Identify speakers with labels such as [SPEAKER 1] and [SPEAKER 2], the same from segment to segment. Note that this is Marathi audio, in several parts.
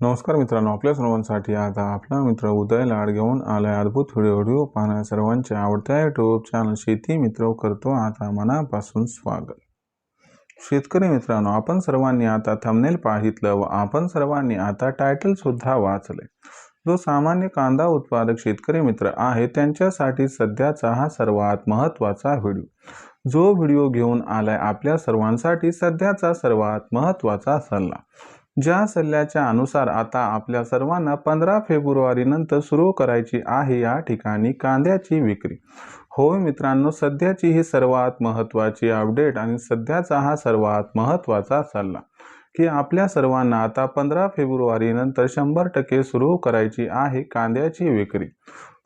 [SPEAKER 1] नमस्कार मित्रांनो आपल्या सर्वांसाठी आता आपला मित्र उदय लाड घेऊन आलाय अद्भुत व्हिडिओ व्हिडिओ पाहण्या सर्वांच्या आवडत्या युट्यूब चॅनल शेती मित्र करतो. आता मनापासून स्वागत. शेतकरी मित्रांनो आपण सर्वांनी आता थंबनेल पाहितलं व आपण सर्वांनी आता टायटल सुद्धा वाचले जो सामान्य कांदा उत्पादक शेतकरी मित्र आहे त्यांच्यासाठी सध्याचा हा सर्वात महत्त्वाचा व्हिडिओ जो व्हिडिओ घेऊन आलाय आपल्या सर्वांसाठी सध्याचा सर्वात महत्त्वाचा सल्ला. ज्या सल्ल्याच्या अनुसार आता आपल्या सर्वांना पंधरा फेब्रुवारीनंतर सुरू करायची आहे या ठिकाणी कांद्याची विक्री. होय मित्रांनो सध्याची ही सर्वात महत्त्वाची अपडेट आणि सध्याचा हा सर्वात महत्त्वाचा सल्ला की आपल्या सर्वांना आता पंधरा फेब्रुवारीनंतर शंभर टक्के सुरू करायची आहे कांद्याची विक्री.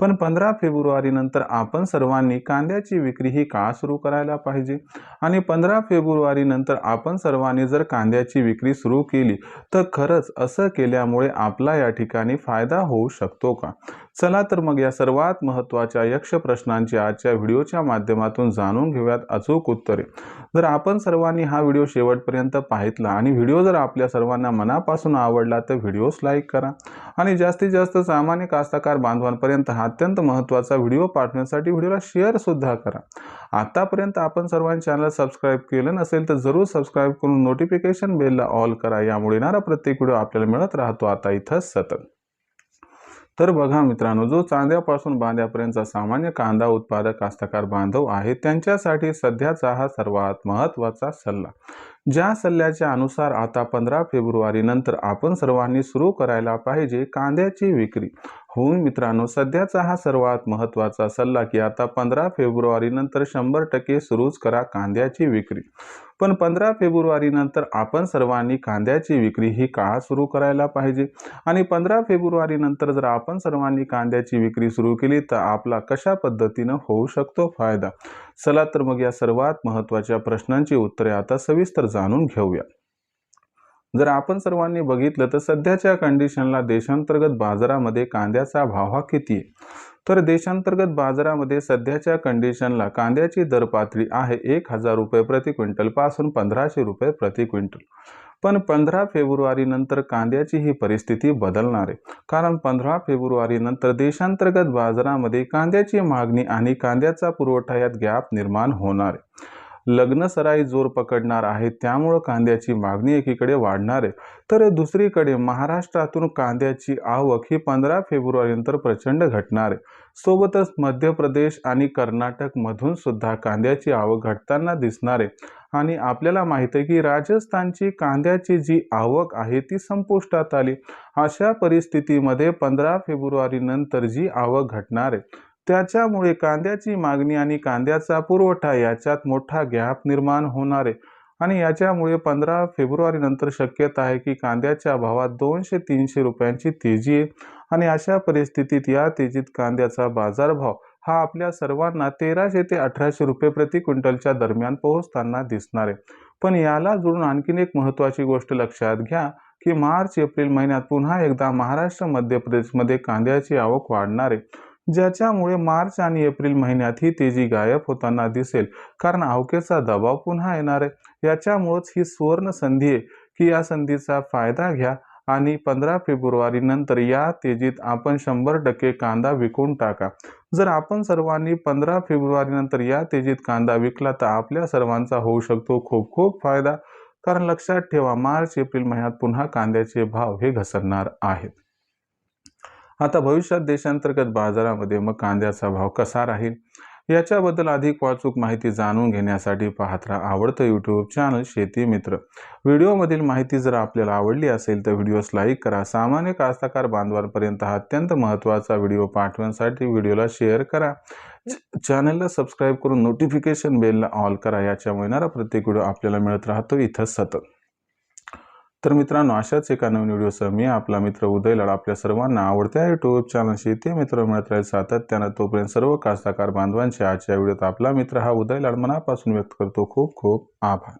[SPEAKER 1] पण पंधरा फेब्रुवारी नंतर आपण सर्वांनी कांद्याची विक्री ही का सुरू करायला पाहिजे? आणि पंधरा फेब्रुवारी नंतर आपण सर्वांनी जर कांद्याची विक्री सुरू केली तर खरंच असं केल्यामुळे आपला या ठिकाणी फायदा होऊ शकतो का? चला तर मग या सर्वात महत्त्वाच्या यक्ष प्रश्नांची आजच्या व्हिडिओच्या माध्यमातून जाणून घेऊयात अचूक उत्तरे. जर आपण सर्वांनी हा व्हिडिओ शेवटपर्यंत पाहितला आणि व्हिडिओ जर आपल्या सर्वांना मनापासून आवडला तर व्हिडिओस लाईक करा. आणि जास्तीत जास्त सामान्य कास्तकार बांधवांपर्यंत हा अत्यंत महत्त्वाचा व्हिडिओ पाठवण्यासाठी व्हिडिओला शेअर सुद्धा करा. आतापर्यंत आपण सर्वांनी चॅनल सबस्क्राईब केलं नसेल तर जरूर सबस्क्राईब करून नोटिफिकेशन बेलला ऑल करा. यामुळे येणारा प्रत्येक व्हिडिओ आपल्याला मिळत राहतो. आता इथं सतत. तर बघा मित्रांनो जो चांद्यापासून बांध्यापर्यंतचा सामान्य कांदा उत्पादक कास्तकार बांधव आहे त्यांच्यासाठी सध्याचा हा सर्वात महत्त्वाचा सल्ला. ज्या सल्ल्याच्या अनुसार आता पंधरा फेब्रुवारी नंतर आपण सर्वांनी सुरू करायला पाहिजे कांद्याची विक्री. होऊन मित्रांनो सध्याचा हा सर्वात महत्त्वाचा सल्ला की आता पंधरा फेब्रुवारी नंतर शंभर टक्के सुरूच करा कांद्याची विक्री. पण पंधरा फेब्रुवारी नंतर आपण सर्वांनी कांद्याची विक्री ही का सुरू करायला पाहिजे? आणि पंधरा फेब्रुवारी नंतर जर आपण सर्वांनी कांद्याची विक्री सुरू केली तर आपला कशा पद्धतीनं होऊ शकतो फायदा? चला तर मग या सर्वात महत्त्वाच्या प्रश्नांची उत्तरे आता सविस्तर जाणून घेऊया. जर आपण सर्वांनी बघितलं तर सध्याच्या कंडिशनला देशांतर्गत बाजारामध्ये कांद्याचा भाव हा किती आहे? तर देशांतर्गत बाजारामध्ये सध्याच्या कंडिशनला कांद्याची दर पातळी आहे एक हजार रुपये प्रति क्विंटलपासून पंधराशे रुपये प्रति क्विंटल. पण पंधरा फेब्रुवारी नंतर कांद्याची ही परिस्थिती बदलणार आहे. कारण पंधरा फेब्रुवारी नंतर देशांतर्गत बाजारामध्ये कांद्याची मागणी आणि कांद्याचा पुरवठा यात गॅप निर्माण होणार आहे. लग्न सराई जोर पकडणार आहे त्यामुळं कांद्याची मागणी एकीकडे वाढणार आहे. तर दुसरीकडे महाराष्ट्रातून कांद्याची आवक ही पंधरा फेब्रुवारीनंतर प्रचंड घटणार आहे. सोबतच मध्य प्रदेश आणि कर्नाटकमधून सुद्धा कांद्याची आवक घटताना दिसणार आहे. आणि आपल्याला माहीत आहे की राजस्थानची कांद्याची जी आवक आहे ती संपुष्टात आली. अशा परिस्थितीमध्ये पंधरा फेब्रुवारीनंतर जी आवक घटणार आहे त्याच्यामुळे कांद्याची मागणी आणि कांद्याचा पुरवठा याच्यात मोठा गॅप निर्माण होणार आहे. आणि याच्यामुळे पंधरा फेब्रुवारी नंतर शक्यता आहे की कांद्याच्या भावात दोनशे तीनशे रुपयांची तेजी आहे आणि अशा परिस्थितीत या तेजीत कांद्याचा बाजारभाव हा आपल्या सर्वांना तेराशे ते अठराशे रुपये प्रति क्विंटलच्या दरम्यान पोहोचताना दिसणार आहे. पण याला जुळून आणखीन एक महत्त्वाची गोष्ट लक्षात घ्या की मार्च एप्रिल महिन्यात पुन्हा एकदा महाराष्ट्र मध्य प्रदेशमध्ये कांद्याची आवक वाढणार आहे. ज्याच्यामुळे मार्च आणि एप्रिल महिन्यात ही तेजी गायब होताना दिसेल. कारण अवकेचा दबाव पुन्हा येणार आहे. याच्यामुळंच ही सुवर्ण संधी आहे की या संधीचा फायदा घ्या आणि पंधरा फेब्रुवारी नंतर या तेजीत आपण शंभर टक्के कांदा विकून टाका. जर आपण सर्वांनी पंधरा फेब्रुवारी नंतर या तेजीत कांदा विकला तर आपल्या सर्वांचा होऊ शकतो खूप खूप फायदा. कारण लक्षात ठेवा मार्च एप्रिल महिन्यात पुन्हा कांद्याचे भाव हे घसरणार आहेत. आता भविष्यात देशांतर्गत बाजारामध्ये मग कांद्याचा भाव कसा राहील? याच्याबद्दल अधिक वाचूक माहिती जाणून घेण्यासाठी पाहत राहा आवडतं यूट्यूब चॅनल शेती मित्र. व्हिडिओमधील माहिती जर आपल्याला आवडली असेल तर व्हिडिओस लाईक करा. सामान्य कास्तकार बांधवांपर्यंत हा अत्यंत महत्त्वाचा व्हिडिओ पाठवण्यासाठी व्हिडिओला शेअर करा. चॅनलला सबस्क्राईब करून नोटिफिकेशन बेलला ऑल करा. याच्यामुळे येणारा प्रत्येक व्हिडिओ आपल्याला मिळत राहतो. इथं सतत. तर मित्रांनो अशाच एका नवीन व्हिडिओसह मी आपला मित्र उदय लाड आपल्या सर्वांना आवडत्या युट्यूब चॅनलशी ते मित्र मिळत राहील सातत्यानं. तोपर्यंत सर्व कास्ताकार बांधवांच्या आजच्या व्हिडिओत आपला मित्र हा उदय लाड मनापासून व्यक्त करतो. खूप खूप आभार.